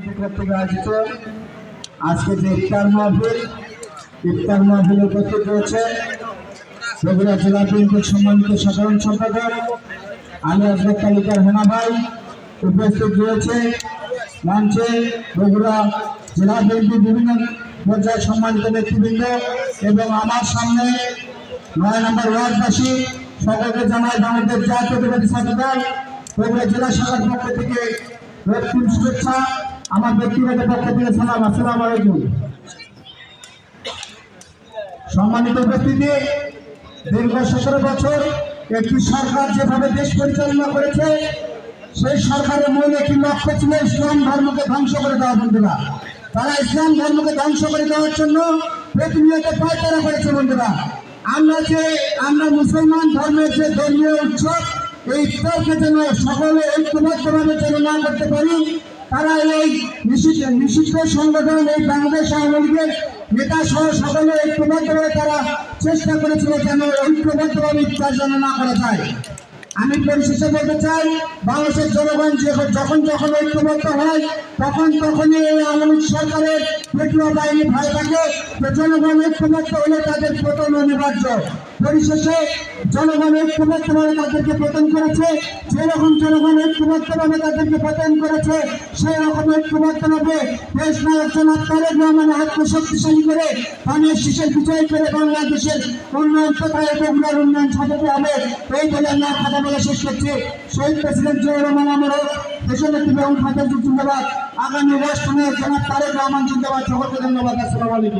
আয়োজিত আজকে যে ইফতার মাহফিল, ইফতার মাহফিলে উপস্থিত রয়েছে বগুড়া জেলা বিএনপির সম্মানিত সাধারণ সম্পাদক আলী আজগর তালিকার হেনা ভাই উপস্থিত রয়েছে। মঞ্চে বগুড়া জেলা বিএনপির বিভিন্ন পর্যায়ে সম্মানিত নেতৃবৃন্দ এবং আমার সামনে নয় নম্বর ওয়ার্ডবাসী, সকলকে জানাই বাংলাদেশ জাতীয়তাবাদী ছাত্র দল বগুড়া জেলা শাখার পক্ষ থেকে শুভেচ্ছা। আমার ব্যক্তিগত পক্ষ থেকে সালাম, আসসালামু আলাইকুম। সম্মানিত উপস্থিতি, দীর্ঘ সতেরো বছর একটি সরকার যেভাবে দেশ পরিচালনা করেছে, সেই সরকারের মূল একটি লক্ষ্য ছিল ইসলাম ধর্মকে ধ্বংস করে দেওয়া, বন্ধুরা। তারা ইসলাম ধর্মকে ধ্বংস করে দেওয়ার জন্য প্রতিনিয়ত পায়তারা করেছে, বন্ধুরা। আমরা যে, আমরা মুসলমান ধর্মের যে ধর্মীয় উৎসব, এই ইফতারকে যেন সকলে ঐক্যবদ্ধভাবে যেন না করতে পারি তারা এই বিশিষ্ট সংগঠন এই বাংলাদেশ আওয়ামী লীগের নেতা সহ সকলে ঐক্যবদ্ধভাবে তারা চেষ্টা করেছিল যেন ঐক্যবদ্ধভাবে ইফতার যেন না করা যায়। আমি পরিশেষে বলতে চাই, বাংলাদেশের জনগণ যখন যখন ঐক্যবদ্ধ হয়, তখন তখনই এই আওয়ামী সরকারের পেটুয়া বাহিনী থাকে যে জনগণ ঐক্যবদ্ধ হলে তাদের পতন অনিবার্য। পরিশেষে জনগণ ঐক্যবদ্ধভাবে তাদেরকে পতন করেছে, যেরকম জনগণ ঐক্যবদ্ধভাবে তাদেরকে পতন করেছে সেই রকম ঐক্যবদ্ধভাবে দেশ নায়ক জনাব তারেক রহমানের হাতকে করে ধানের শীষের বিজয় করে বাংলাদেশের উন্নয়ন কোথায় বগুড়ার উন্নয়ন সাজাতে হবে। এই বলে আমরা কথা বলে শেষ করছি। শহীদ প্রেসিডেন্ট জিয়া রহমান আমার দেশনেত্রী বেগম খালেদা জিন্দাবাদ। আগামী রাষ্ট্রনায়ক জনাব তারেক রহমান জিন্দাবাদ। সকলকে ধন্যবাদ। আসসালামু আলাইকুম।